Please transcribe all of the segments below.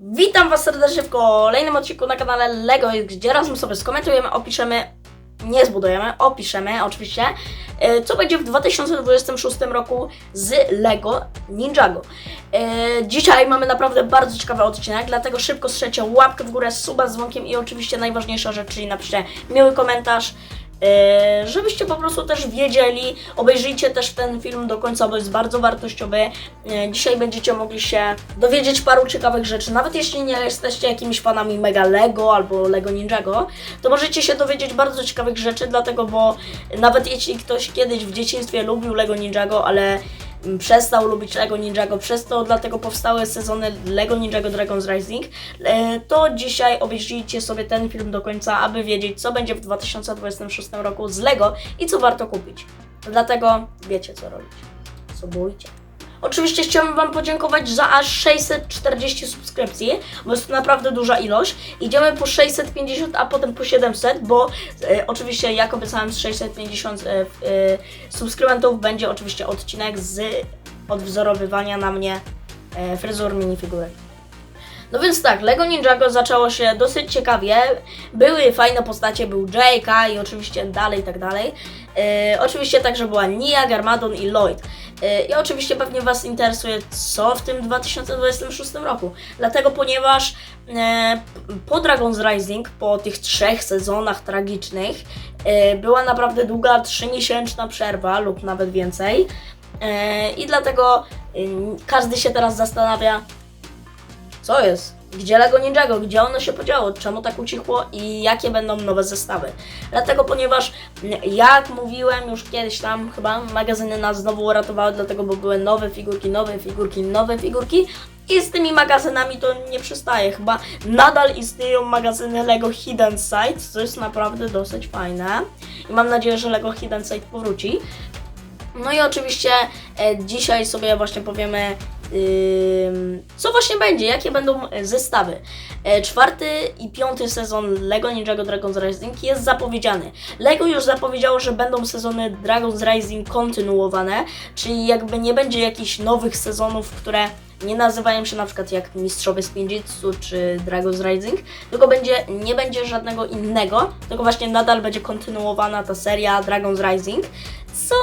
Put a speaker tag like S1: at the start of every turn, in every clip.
S1: Witam Was serdecznie w kolejnym odcinku na kanale LEGO, gdzie razem sobie skomentujemy, opiszemy, nie zbudujemy, opiszemy oczywiście, e, co będzie w 2026 roku z LEGO Ninjago. E, Dzisiaj mamy naprawdę bardzo ciekawy odcinek, dlatego szybko strzelcie łapkę w górę, suba z dzwonkiem i oczywiście najważniejsza rzecz, czyli napiszcie miły komentarz, żebyście po prostu też wiedzieli, obejrzyjcie też ten film do końca, bo jest bardzo wartościowy. E, Dzisiaj będziecie mogli się dowiedzieć paru ciekawych rzeczy. Nawet jeśli nie jesteście jakimiś fanami Mega Lego albo Lego Ninjago, to możecie się dowiedzieć bardzo ciekawych rzeczy, dlatego, bo nawet jeśli ktoś kiedyś w dzieciństwie lubił Lego Ninjago, ale przestał lubić Lego Ninjago, przez to dlatego powstały sezony Lego Ninjago Dragon's Rising, e, to dzisiaj obejrzyjcie sobie ten film do końca, aby wiedzieć, co będzie w 2026 roku z Lego i co warto kupić. Dlatego wiecie, co robić. Subujcie. Oczywiście chciałbym Wam podziękować za aż 640 subskrypcji, bo jest to naprawdę duża ilość. Idziemy po 650, a potem po 700, bo e, oczywiście jak obiecałem z 650 e, e, subskrybentów będzie oczywiście odcinek z odwzorowywania na mnie e, fryzur minifigurek. No więc tak, Lego Ninjago zaczęło się dosyć ciekawie. Były fajne postacie, był J.K. i oczywiście dalej, tak dalej. E, oczywiście także była Nia, Garmadon i Lloyd. E, I oczywiście pewnie Was interesuje, co w tym 2026 roku. Dlatego, ponieważ e, po Dragon's Rising, po tych trzech sezonach tragicznych, e, była naprawdę długa, trzymiesięczna przerwa lub nawet więcej. E, I dlatego e, każdy się teraz zastanawia, co jest? Gdzie Lego Ninjago? Gdzie ono się podziało? Czemu tak ucichło? I jakie będą nowe zestawy? Dlatego, ponieważ mm, jak mówiłem już kiedyś tam, chyba magazyny nas znowu uratowały, dlatego, bo były nowe figurki, nowe figurki, nowe figurki. I z tymi magazynami to nie przystaje. Chyba nadal istnieją magazyny Lego Hidden Site, co jest naprawdę dosyć fajne. I mam nadzieję, że Lego Hidden Site powróci. No i oczywiście e, dzisiaj sobie właśnie powiemy, ym, co właśnie będzie, jakie będą e, zestawy. E, czwarty i piąty sezon Lego Ninjago Dragon's Rising jest zapowiedziany. Lego już zapowiedziało, że będą sezony Dragon's Rising kontynuowane, czyli jakby nie będzie jakichś nowych sezonów, które nie nazywają się na przykład jak Mistrzowie z Pinjitsu czy Dragon's Rising, tylko będzie, nie będzie żadnego innego, tylko właśnie nadal będzie kontynuowana ta seria Dragon's Rising, co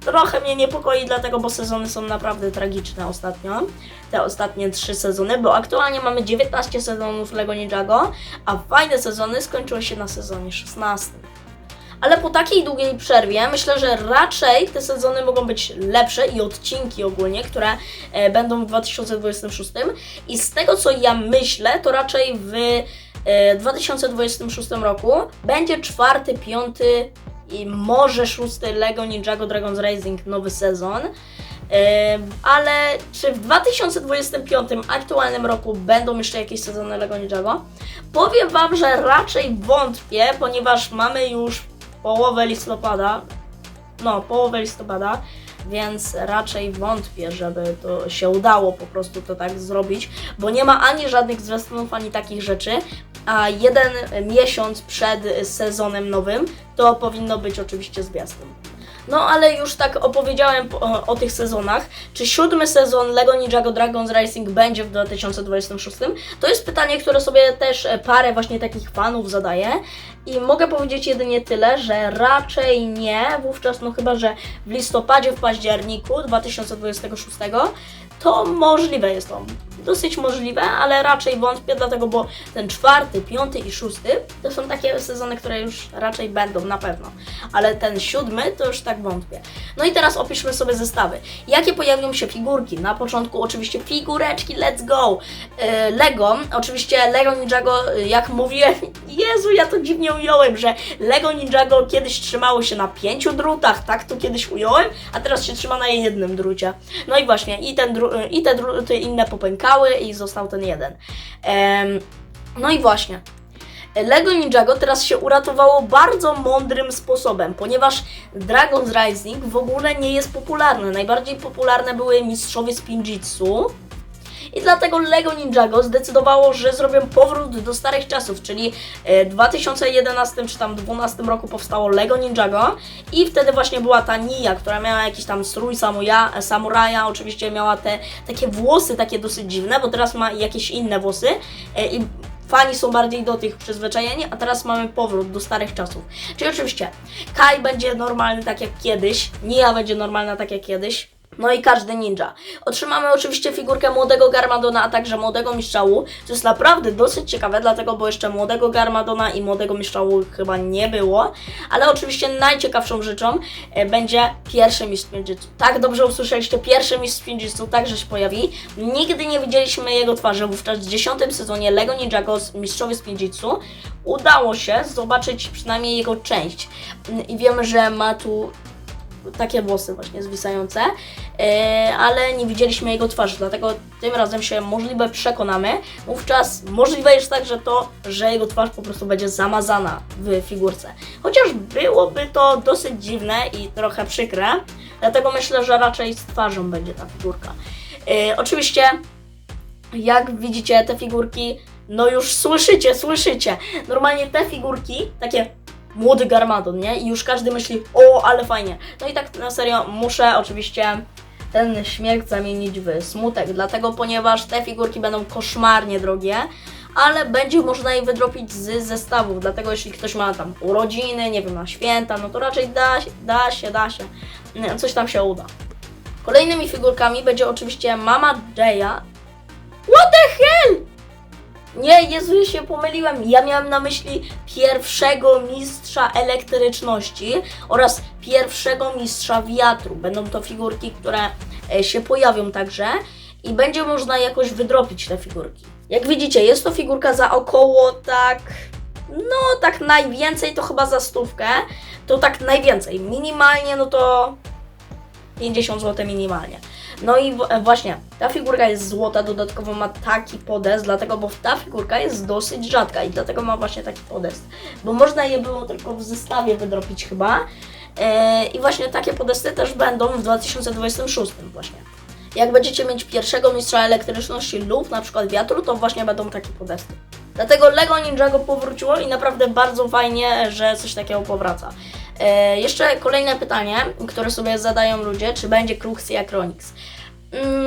S1: trochę mnie niepokoi, dlatego, bo sezony są naprawdę tragiczne ostatnio. Te ostatnie trzy sezony, bo aktualnie mamy 19 sezonów Lego Ninjago, a fajne sezony skończyły się na sezonie 16. Ale po takiej długiej przerwie myślę, że raczej te sezony mogą być lepsze i odcinki ogólnie, które e, będą w 2026. I z tego co ja myślę, to raczej w e, 2026 roku będzie czwarty, piąty i może szósty Lego Ninjago Dragon's Rising nowy sezon. Ym, ale czy w 2025 aktualnym roku będą jeszcze jakieś sezony Lego Ninjago? Powiem Wam, że raczej wątpię, ponieważ mamy już połowę listopada. No, połowę listopada, więc raczej wątpię, żeby to się udało po prostu to tak zrobić, bo nie ma ani żadnych zwiastunów, ani takich rzeczy, a jeden miesiąc przed sezonem nowym to powinno być oczywiście zwiastun. No ale już tak opowiedziałem po- o, o tych sezonach. Czy siódmy sezon Lego Ninjago Dragon's Racing będzie w 2026? To jest pytanie, które sobie też e, parę właśnie takich fanów zadaje. I mogę powiedzieć jedynie tyle, że raczej nie, wówczas no chyba, że w listopadzie, w październiku 2026 to możliwe jest to. Dosyć możliwe, ale raczej wątpię, dlatego, bo ten czwarty, piąty i szósty to są takie sezony, które już raczej będą na pewno. Ale ten siódmy to już tak wątpię. No i teraz opiszmy sobie zestawy. Jakie pojawią się figurki? Na początku oczywiście figureczki, let's go! Yy, Lego, oczywiście Lego Ninjago, yy, jak mówiłem, Jezu, ja to dziwnie ująłem, że Lego Ninjago kiedyś trzymało się na pięciu drutach, tak to kiedyś ująłem, a teraz się trzyma na jednym drucie. No i właśnie, i, ten dru- i te druty inne i został ten jeden. No i właśnie. Lego Ninjago teraz się uratowało bardzo mądrym sposobem, ponieważ Dragon's Rising w ogóle nie jest popularny. Najbardziej popularne były mistrzowie z Pinjitsu I dlatego LEGO Ninjago zdecydowało, że zrobią powrót do starych czasów, czyli e, w 2011 czy tam 2012 roku powstało LEGO Ninjago i wtedy właśnie była ta Nia, która miała jakiś tam strój samuja, samuraja, oczywiście miała te takie włosy takie dosyć dziwne, bo teraz ma jakieś inne włosy e, i fani są bardziej do tych przyzwyczajeni, a teraz mamy powrót do starych czasów. Czyli oczywiście Kai będzie normalny tak jak kiedyś, Nia będzie normalna tak jak kiedyś, no i każdy ninja. Otrzymamy oczywiście figurkę młodego Garmadona, a także młodego Miszczału, co jest naprawdę dosyć ciekawe, dlatego, bo jeszcze młodego Garmadona i młodego Miszczału chyba nie było, ale oczywiście najciekawszą rzeczą e, będzie pierwszy mistrz Ninjitsu. Tak, dobrze usłyszeliście, pierwszy mistrz Ninjitsu także się pojawi. Nigdy nie widzieliśmy jego twarzy, wówczas w 10 sezonie LEGO Ninjago Mistrzowie z Ninjitsu udało się zobaczyć przynajmniej jego część. I wiemy, że ma tu takie włosy właśnie zwisające, e, ale nie widzieliśmy jego twarzy, dlatego tym razem się możliwe przekonamy. Wówczas możliwe jest także to, że jego twarz po prostu będzie zamazana w figurce. Chociaż byłoby to dosyć dziwne i trochę przykre, dlatego myślę, że raczej z twarzą będzie ta figurka. E, oczywiście jak widzicie te figurki, no już słyszycie, słyszycie. Normalnie te figurki, takie młody Garmadon, nie? I już każdy myśli, o, ale fajnie. No i tak na serio muszę oczywiście ten śmiech zamienić w smutek, dlatego ponieważ te figurki będą koszmarnie drogie, ale będzie można je wydropić z zestawów, dlatego jeśli ktoś ma tam urodziny, nie wiem, na święta, no to raczej da, się- da się, da się, coś tam się uda. Kolejnymi figurkami będzie oczywiście Mama Jaya. What the? Nie, Jezu, ja się pomyliłem. Ja miałem na myśli pierwszego mistrza elektryczności oraz pierwszego mistrza wiatru. Będą to figurki, które e, się pojawią także i będzie można jakoś wydropić te figurki. Jak widzicie, jest to figurka za około tak. No, tak najwięcej to chyba za stówkę. To tak najwięcej. Minimalnie, no to 50 zł minimalnie. No i e, właśnie, ta figurka jest złota, dodatkowo ma taki podest, dlatego, bo ta figurka jest dosyć rzadka i dlatego ma właśnie taki podest. Bo można je było tylko w zestawie wydropić chyba. E, I właśnie takie podesty też będą w 2026 właśnie. Jak będziecie mieć pierwszego mistrza elektryczności lub na przykład wiatru, to właśnie będą takie podesty. Dlatego Lego Ninjago powróciło i naprawdę bardzo fajnie, że coś takiego powraca. E, jeszcze kolejne pytanie, które sobie zadają ludzie, czy będzie Cruxia Chronix?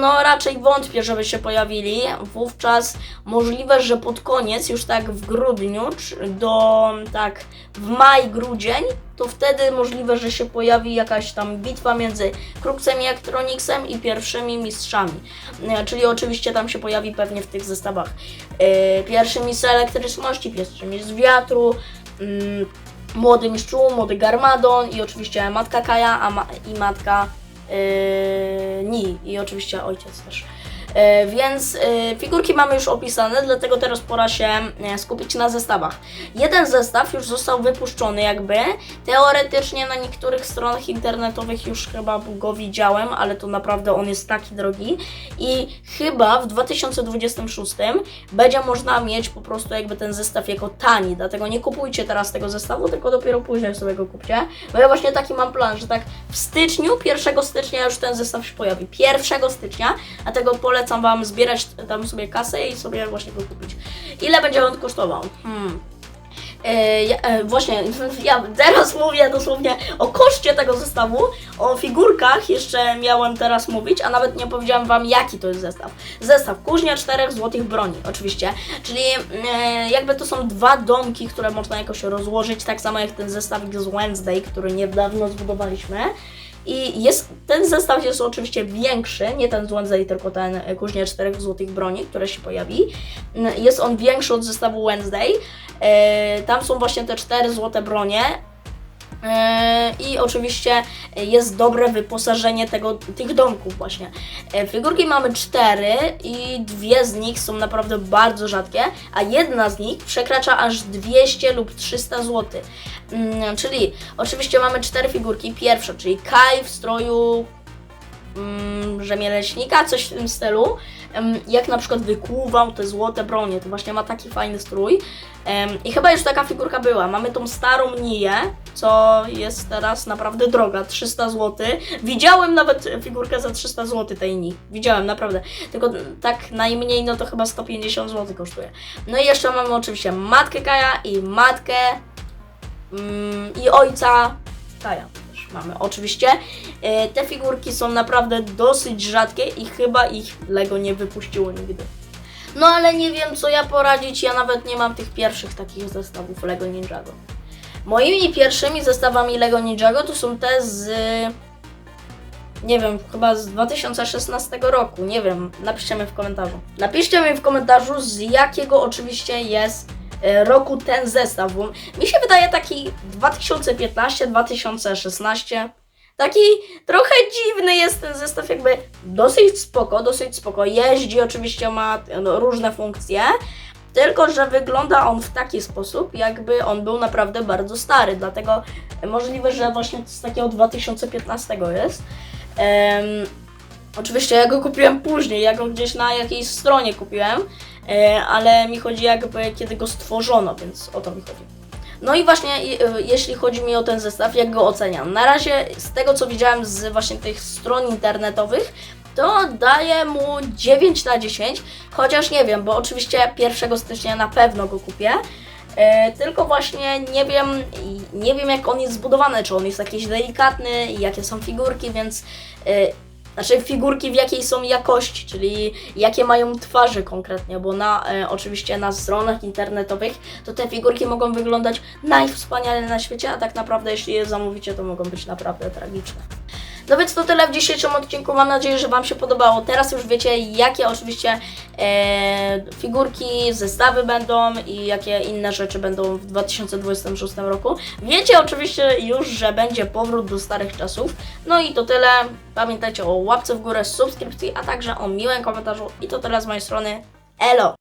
S1: No, raczej wątpię, żeby się pojawili. Wówczas możliwe, że pod koniec, już tak w grudniu, do tak w maj, grudzień, to wtedy możliwe, że się pojawi jakaś tam bitwa między Cruxem i Electronicsem i pierwszymi mistrzami. E, Czyli oczywiście tam się pojawi pewnie w tych zestawach e, pierwszy mistrz elektryczności, pierwszy mistrz wiatru, mm, młody mistrzu, młody Garmadon i oczywiście matka Kaja a ma- i matka yy, Ni i oczywiście ojciec też. E, Więc e, figurki mamy już opisane, dlatego teraz pora się e, skupić na zestawach. Jeden zestaw już został wypuszczony jakby. Teoretycznie na niektórych stronach internetowych już chyba go widziałem, ale to naprawdę on jest taki drogi. I chyba w 2026 będzie można mieć po prostu jakby ten zestaw jako tani. Dlatego nie kupujcie teraz tego zestawu, tylko dopiero później sobie go kupcie. Bo ja właśnie taki mam plan, że tak w styczniu, 1 stycznia już ten zestaw się pojawi. 1 stycznia, dlatego polecam Wam zbierać tam sobie kasę i sobie właśnie go kupić. Ile będzie on kosztował? Hmm. E, e, właśnie, ja teraz mówię dosłownie o koszcie tego zestawu, o figurkach jeszcze miałem teraz mówić, a nawet nie powiedziałem Wam jaki to jest zestaw. Zestaw kuźnia czterech złotych broni, oczywiście, czyli e, jakby to są dwa domki, które można jakoś rozłożyć, tak samo jak ten zestawik z Wednesday, który niedawno zbudowaliśmy. I jest, ten zestaw jest oczywiście większy, nie ten Wednesday, tylko ten e, kuźnia czterech złotych broni, które się pojawi. Jest on większy od zestawu Wednesday. E, tam są właśnie te cztery złote bronie. E, I oczywiście jest dobre wyposażenie tego, tych domków właśnie. E, Figurki mamy cztery i dwie z nich są naprawdę bardzo rzadkie, a jedna z nich przekracza aż 200 lub 300 zł. Mm, Czyli oczywiście mamy cztery figurki. Pierwsza, czyli Kai w stroju rzemieślnika, coś w tym stylu. Jak na przykład wykuwał te złote bronie, to właśnie ma taki fajny strój. I chyba już taka figurka była. Mamy tą starą Niję, co jest teraz naprawdę droga, 300 zł. Widziałem nawet figurkę za 300 zł tej Nii. Widziałem, naprawdę. Tylko tak najmniej, no to chyba 150 zł kosztuje. No i jeszcze mamy oczywiście matkę Kaja i matkę mm, i ojca Kaja mamy oczywiście. E, te figurki są naprawdę dosyć rzadkie i chyba ich Lego nie wypuściło nigdy. No ale nie wiem co ja poradzić, ja nawet nie mam tych pierwszych takich zestawów Lego Ninjago. Moimi pierwszymi zestawami Lego Ninjago to są te z nie wiem, chyba z 2016 roku, nie wiem, napiszcie mi w komentarzu. Napiszcie mi w komentarzu z jakiego oczywiście jest roku ten zestaw, bo mi się wydaje taki 2015-2016. Taki trochę dziwny jest ten zestaw, jakby dosyć spoko, dosyć spoko. Jeździ, oczywiście ma no, różne funkcje, tylko że wygląda on w taki sposób, jakby on był naprawdę bardzo stary. Dlatego możliwe, że właśnie z takiego 2015 jest. Em, oczywiście ja go kupiłem później, ja go gdzieś na jakiejś stronie kupiłem, e, ale mi chodzi jakby kiedy go stworzono, więc o to mi chodzi. No i właśnie e, jeśli chodzi mi o ten zestaw, jak go oceniam? Na razie z tego co widziałem z właśnie tych stron internetowych, to daję mu 9 na 10, chociaż nie wiem, bo oczywiście 1 stycznia na pewno go kupię. E, tylko właśnie nie wiem, nie wiem jak on jest zbudowany, czy on jest jakiś delikatny, jakie są figurki, więc e, znaczy figurki w jakiej są jakości, czyli jakie mają twarze konkretnie, bo na e, oczywiście na stronach internetowych to te figurki mogą wyglądać najwspaniale na świecie, a tak naprawdę jeśli je zamówicie, to mogą być naprawdę tragiczne. No więc to tyle w dzisiejszym odcinku. Mam nadzieję, że Wam się podobało. Teraz już wiecie, jakie oczywiście e, figurki, zestawy będą i jakie inne rzeczy będą w 2026 roku. Wiecie oczywiście już, że będzie powrót do starych czasów. No i to tyle. Pamiętajcie o łapce w górę, subskrypcji, a także o miłym komentarzu. I to tyle z mojej strony. Elo!